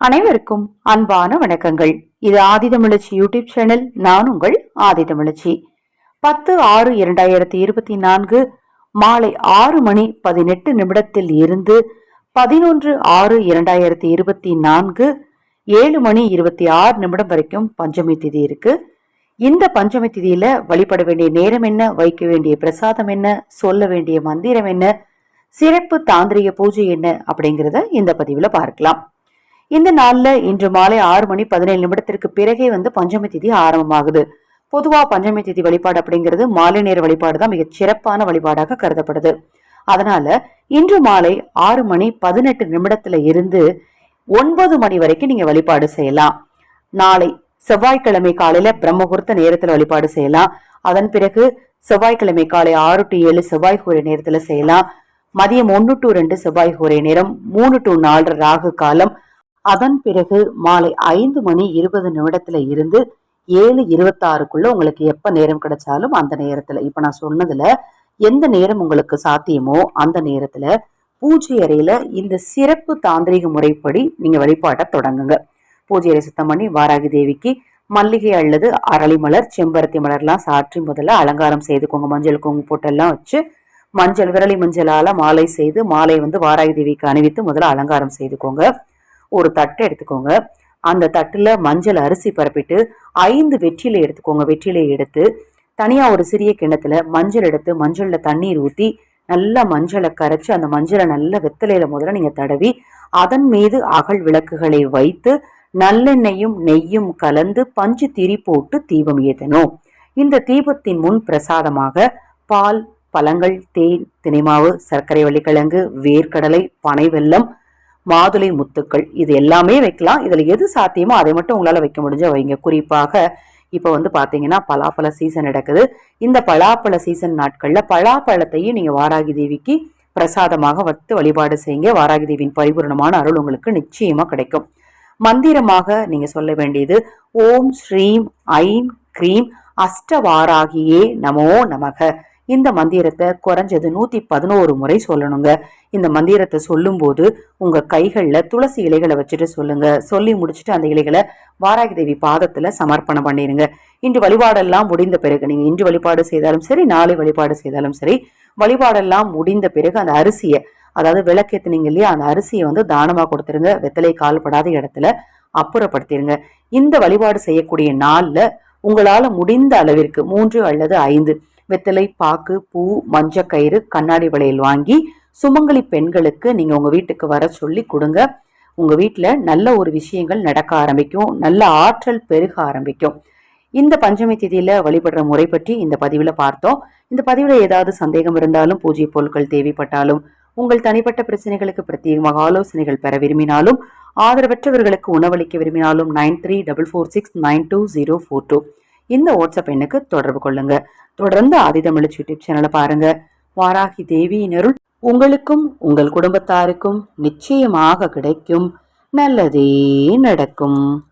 அனைவருக்கும் அன்பான வணக்கங்கள். இது ஆதிதமிழச்சி யூடியூப் சேனல் நான் உங்கள் ஆதிதமிழச்சி பத்து ஆறு இரண்டாயிரத்தி இருபத்தி நான்கு மாலை ஆறு மணி பதினெட்டு நிமிடத்தில் இருந்து பதினொன்று ஆறு இரண்டாயிரத்தி இருபத்தி நான்கு ஏழு மணி இருபத்தி ஆறு நிமிடம் வரைக்கும் பஞ்சமி திதி இருக்கு. இந்த பஞ்சமி திதியில வழிபட வேண்டிய நேரம் என்ன வைக்க வேண்டிய பிரசாதம் என்ன சொல்ல வேண்டிய மந்திரம் என்ன சிறப்பு தாந்திரிக பூஜை என்ன அப்படிங்கிறத இந்த பதிவில் பார்க்கலாம். இந்த நாள்ல இன்று மாலை ஆறு மணி பதினேழு நிமிடத்திற்கு பிறகே வந்து பஞ்சமி திதி ஆரம்பமாகுது. பொதுவா பஞ்சமி திதி வழிபாடு அப்படிங்கிறது மாலை நேர வழிபாடு தான் மிகச் சிறப்பான வழிபாடாக கருதப்படுது. அதனால இன்று மாலை ஆறு மணி பதினெட்டு நிமிடத்துல இருந்து ஒன்பது மணி வரைக்கும் நீங்க வழிபாடு செய்யலாம். நாளை செவ்வாய்க்கிழமை காலையில பிரம்மகுர்த்த நேரத்துல வழிபாடு செய்யலாம். அதன் பிறகு செவ்வாய்க்கிழமை காலை ஆறு டு ஏழு செவ்வாய் கூரை நேரத்துல செய்யலாம். மதியம் ஒன்று டு ரெண்டு செவ்வாய் கூரை நேரம் மூணு டு நாலு ராகு காலம் அதன் பிறகு மாலை ஐந்து மணி இருபது நிமிடத்துல இருந்து ஏழு இருபத்தாறுக்குள்ள உங்களுக்கு எப்ப நேரம் கிடைச்சாலும் அந்த நேரத்துல. இப்ப நான் சொன்னதுல எந்த நேரம் உங்களுக்கு சாத்தியமோ அந்த நேரத்துல பூஜை அறையில இந்த சிறப்பு தாந்திரிக முறைப்படி நீங்க வழிபாட்டை தொடங்குங்க. பூஜை அறை சுத்தம் பண்ணி வாராகி தேவிக்கு மல்லிகை அல்லது அரளி மலர் செம்பருத்தி மலர்லாம் சாற்றி முதல்ல அலங்காரம் செய்துக்கோங்க மஞ்சள் குங்கு போட்டெல்லாம் வச்சு மஞ்சள் விரலி மஞ்சளால மாலை செய்து மாலை வந்து வாராகி தேவிக்கு அணிவித்து முதல்ல அலங்காரம் செய்துக்கோங்க ஒரு தட்டை எடுத்துக்கோங்க. அந்த தட்டில் மஞ்சள் அரிசி பரப்பிட்டு ஐந்து வெற்றிலை எடுத்துக்கோங்க. வெற்றிலை எடுத்து தனியாக ஒரு சிறிய கிண்ணத்துல மஞ்சள் எடுத்து மஞ்சளில் தண்ணீர் ஊற்றி நல்லா மஞ்சளை கரைச்சி அந்த மஞ்சளை நல்ல வெத்தலையில் முதல்ல நீங்கள் தடவி அதன் மீது அகல் விளக்குகளை வைத்து நல்லெண்ணெயும் நெய்யும் கலந்து பஞ்சு திரி போட்டு தீபம் ஏற்றணும் இந்த தீபத்தின் முன் பிரசாதமாக பால் பழங்கள் தேன் தினைமாவு சர்க்கரை வள்ளிக்கிழங்கு வேர்க்கடலை பனை வெல்லம் மாதுளை முத்துக்கள் இது எல்லாமே வைக்கலாம். இதில் எது சாத்தியமோ அதை மட்டும் உங்களால் வைக்க முடிஞ்ச வைங்க. குறிப்பாக இப்போ வந்து பார்த்தீங்கன்னா பலாப்பழ சீசன் நடக்குது. இந்த பலாப்பழ சீசன் நாட்களில் பலாப்பழத்தையும் நீங்கள் வாராகி தேவிக்கு பிரசாதமாக வத்து வழிபாடு செய்யுங்க. வாராகி தேவியின் பரிபூர்ணமான அருள் உங்களுக்கு நிச்சயமாக கிடைக்கும். மந்திரமாக நீங்கள் சொல்ல வேண்டியது ஓம் ஸ்ரீம் ஐம் க்ரீம் அஷ்டவாராகியே நமோ நமக. இந்த மந்திரத்தை குறைஞ்சது நூத்தி பதினோரு முறை சொல்லணுங்க. இந்த மந்திரத்தை சொல்லும்போது உங்க கைகளில் துளசி இலைகளை வச்சுட்டு சொல்லுங்க. சொல்லி முடிச்சுட்டு அந்த இலைகளை வாராகி தேவி பாதத்துல சமர்ப்பணம் பண்ணிருங்க. இன்று வழிபாடெல்லாம் முடிந்த பிறகு நீங்க இன்று வழிபாடு செய்தாலும் சரி நாளை வழிபாடு செய்தாலும் சரி வழிபாடெல்லாம் முடிந்த பிறகு அந்த அரிசியை அதாவது விளக்கேத்துனீங்க இல்லையா அந்த அரிசியை வந்து தானமாக கொடுத்துருங்க. வெத்தலை கால்படாத இடத்துல அப்புறப்படுத்திடுங்க இந்த வழிபாடு செய்யக்கூடிய நாளில் உங்களால் முடிந்த அளவிற்கு மூன்று அல்லது ஐந்து வெத்தலை பாக்கு பூ மஞ்ச கயிறு கண்ணாடி வளையல் வாங்கி சுமங்கலி பெண்களுக்கு நீங்க உங்க வீட்டுக்கு வர சொல்லி கொடுங்க. உங்க வீட்டில் நல்ல ஒரு விஷயங்கள் நடக்க ஆரம்பிக்கும். நல்ல ஆற்றல் பெருக ஆரம்பிக்கும். இந்த பஞ்சமி திதியில வழிபடுற முறை பற்றி இந்த பதிவில் பார்த்தோம். இந்த பதிவில் ஏதாவது சந்தேகம் இருந்தாலும் பூஜை பொருட்கள் தேவைப்பட்டாலும் உங்கள் தனிப்பட்ட பிரச்சனைகளுக்கு பிரத்யேகமாக ஆலோசனைகள் பெற விரும்பினாலும் ஆதரவற்றவர்களுக்கு உணவளிக்க விரும்பினாலும் nine three double four six nine two zero four two. இந்த வாட்ஸ்அப் எண்ணுக்கு தொடர்பு கொள்ளுங்க. தொடர்ந்து ஆதிதமிழ் யூடியூப் சேனலை பாருங்க. வாராகி தேவியினருள் உங்களுக்கும் உங்கள் குடும்பத்தாருக்கும் நிச்சயமாக கிடைக்கும். நல்லதே நடக்கும்.